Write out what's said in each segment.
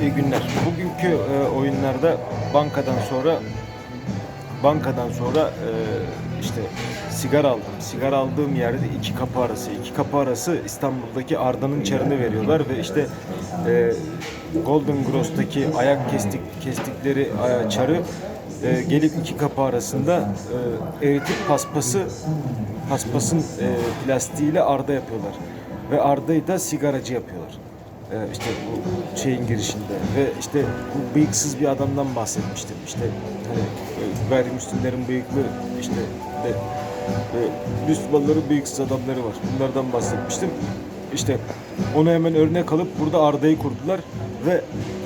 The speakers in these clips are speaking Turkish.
İyi günler. Bugünkü e, oyunlarda bankadan sonra bankadan sonra e, işte sigara aldım. Sigara aldığım yerde iki kapı arası. iki kapı arası İstanbul'daki Arda'nın çarını veriyorlar ve işte e, Golden Gross'taki ayak kestik kestikleri aya- çarı e, gelip iki kapı arasında e, eritip paspası paspasın e, plastiğiyle Arda yapıyorlar. Ve Arda'yı da sigaracı yapıyorlar. Ee, işte bu şeyin girişinde ve işte bu bıyıksız bir adamdan bahsetmiştim. İşte hani e, gayrimüslimlerin bıyıklı işte de e, Müslümanların bıyıksız adamları var. Bunlardan bahsetmiştim. İşte onu hemen örnek alıp burada Arda'yı kurdular ve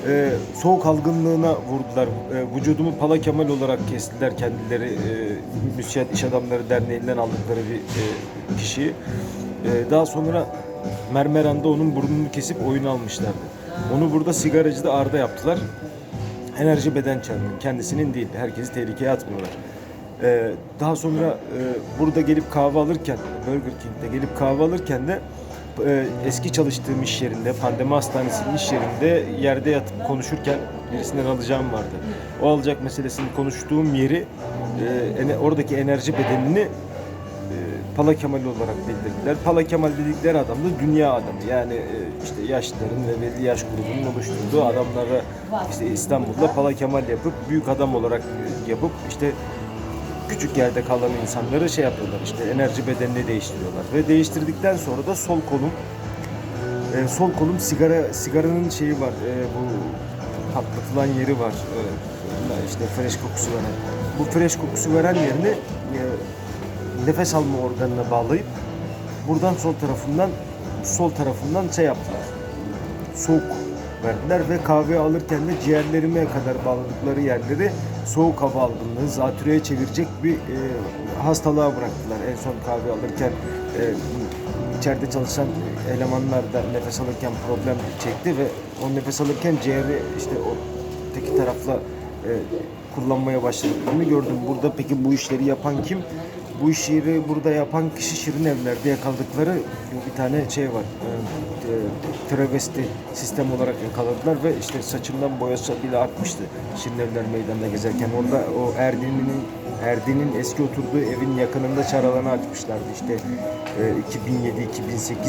e, soğuk algınlığına vurdular. E, vücudumu Pala Kemal olarak kestiler kendileri. E, Müsiyat İş Adamları Derneği'nden aldıkları bir e, kişiyi. E, daha sonra Mermeran'da onun burnunu kesip oyun almışlardı. Onu burada sigaracıda Arda yaptılar. Enerji beden çarpı. Kendisinin değil. Herkesi tehlikeye atmıyorlar. Ee, daha sonra e, burada gelip kahve alırken, Burger King'de gelip kahve alırken de e, eski çalıştığım iş yerinde, pandemi hastanesinin iş yerinde yerde yatıp konuşurken birisinden alacağım vardı. O alacak meselesini konuştuğum yeri, e, oradaki enerji bedenini Pala Kemal olarak bildirdiler. Pala Kemal dedikleri adam da dünya adamı. Yani e, işte yaşlıların ve belli yaş grubunun oluşturduğu adamları işte İstanbul'da Pala Kemal yapıp büyük adam olarak yapıp işte küçük yerde kalan insanları şey yapıyorlar işte enerji bedenini değiştiriyorlar ve değiştirdikten sonra da sol kolum e, sol kolum sigara sigaranın şeyi var e, bu patlatılan yeri var e, işte fresh kokusu veren bu fresh kokusu veren yerini e, nefes alma organına bağlayıp buradan sol tarafından sol tarafından şey yaptılar soğuk verdiler ve kahve alırken de ciğerlerime kadar bağladıkları yerleri soğuk hava algınlığı, zatürreye çevirecek bir e, hastalığa bıraktılar. En son kahve alırken e, içeride çalışan elemanlar da nefes alırken problem çekti ve o nefes alırken ciğeri işte o teki tarafla e, kullanmaya başladıklarını gördüm. Burada peki bu işleri yapan kim? Bu işleri burada yapan kişi Şirin Evler'de yakaladıkları bir tane şey var. E, e, travesti sistem olarak yakaladılar ve işte saçından boyası bile artmıştı Şirin Evler meydanında gezerken. Orada o Erdin'in Erdin'in eski oturduğu evin yakınında çar alanı açmışlardı. İşte e,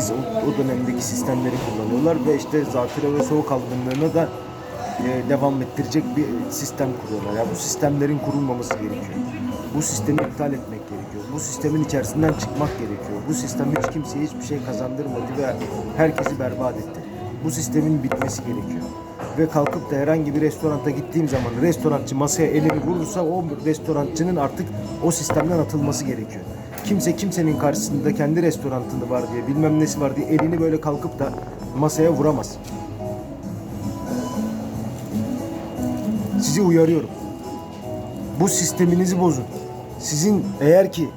2007-2008 o, o dönemdeki sistemleri kullanıyorlar ve işte zatürre ve soğuk algınlığına da e, devam ettirecek bir sistem kuruyorlar. Ya bu sistemlerin kurulmaması gerekiyor. Bu sistemi iptal etmek gerekiyor. Bu sistemin içerisinden çıkmak gerekiyor. Bu sistem hiç kimseye hiçbir şey kazandırmadı ve herkesi berbat etti. Bu sistemin bitmesi gerekiyor. Ve kalkıp da herhangi bir restoranta gittiğim zaman restorançı masaya elini vurursa o restorançının artık o sistemden atılması gerekiyor. Kimse kimsenin karşısında kendi restorantını var diye bilmem nesi var diye elini böyle kalkıp da masaya vuramaz. Sizi uyarıyorum. Bu sisteminizi bozun. Sizin eğer ki